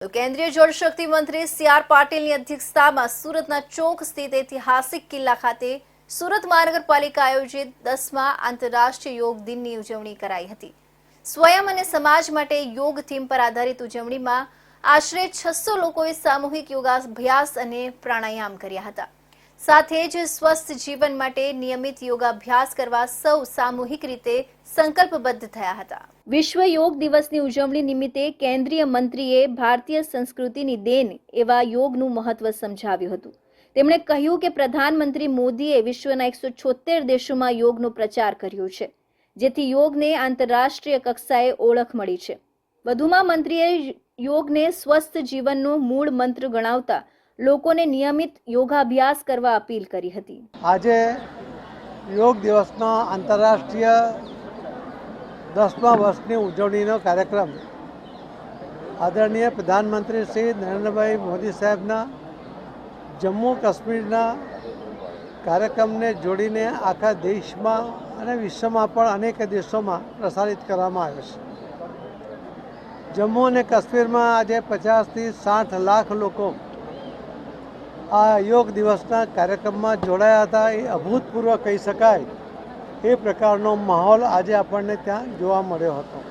કેન્દ્રીય જળશક્તિ મંત્રી C R પાટીલની અધ્યક્ષતામાં સુરતના ચોક સ્થિત ઐતિહાસિક કિલ્લા ખાતે સુરત મહાનગરપાલિકા આયોજિત દસમા આંતરરાષ્ટ્રીય યોગ દિનની ઉજવણી કરાઈ હતી. સ્વયં અને સમાજ માટે યોગ થીમ પર આધારિત ઉજવણીમાં આશરે છસો લોકોએ સામૂહિક યોગાભ્યાસ અને પ્રાણાયામ કર્યા હતા. સાથે જ સ્વસ્થ જીવન માટે નિયમિત યોગાભ્યાસ કરવા સૌ સામૂહિક રીતે સંકલ્પબદ્ધ થયા હતા. વિશ્વ યોગ દિવસની ઉજવણી નિમિત્તે કેન્દ્રીય મંત્રીએ ભારતીય સંસ્કૃતિની દેન એવા યોગનું મહત્વ સમજાવ્યું હતું. તેમણે કહ્યું કે પ્રધાનમંત્રી મોદીએ વિશ્વના એકસો છોતેર દેશોમાં યોગનો પ્રચાર કર્યો છે, જેથી યોગને આંતરરાષ્ટ્રીય કક્ષાએ ઓળખ મળી છે. વધુમાં મંત્રીએ યોગને સ્વસ્થ જીવનનો મૂળ મંત્ર ગણાવતા લોકોને નિયમિત યોગાભ્યાસ કરવા અપીલ કરી હતી. આજે યોગ દિવસનો આંતરરાષ્ટ્રીય દસમા વર્ષની ઉજવણીનો કાર્યક્રમ આદરણીય પ્રધાનમંત્રી શ્રી નરેન્દ્રભાઈ મોદી સાહેબના જમ્મુ કાશ્મીરના કાર્યક્રમને જોડીને આખા દેશમાં અને વિશ્વમાં પણ અનેક દેશોમાં પ્રસારિત કરવામાં આવ્યો છે. જમ્મુ અને કાશ્મીરમાં આજે પચાસથી સાઠ લાખ લોકો આ યોગ દિવસના કાર્યક્રમમાં જોડાયા હતા. એ અભૂતપૂર્વ કહી શકાય. એ પ્રકારનો માહોલ આજે આપણને ત્યાં જોવા મળ્યો હતો.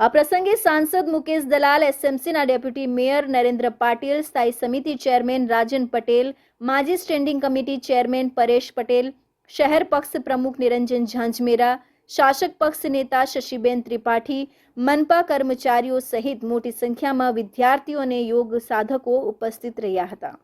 આ પ્રસંગે સાંસદ મુકેશ દલાલ એસએમસીના ડેપ્યુટી મેયર નરેન્દ્ર પાટીલ, સ્થાયી સમિતિ ચેરમેન રાજન પટેલ, માજી standing committee chairman Paresh Patel, શહેર પક્ષ પ્રમુખ નિરંજન ઝાંઝમેરા, શાસક પક્ષ નેતા શશીબેન ત્રિપાઠી, મનપા કર્મચારીઓ સહિત મોટી સંખ્યામાં વિદ્યાર્થીઓ અને યોગ સાધકો ઉપસ્થિત રહ્યા હતા.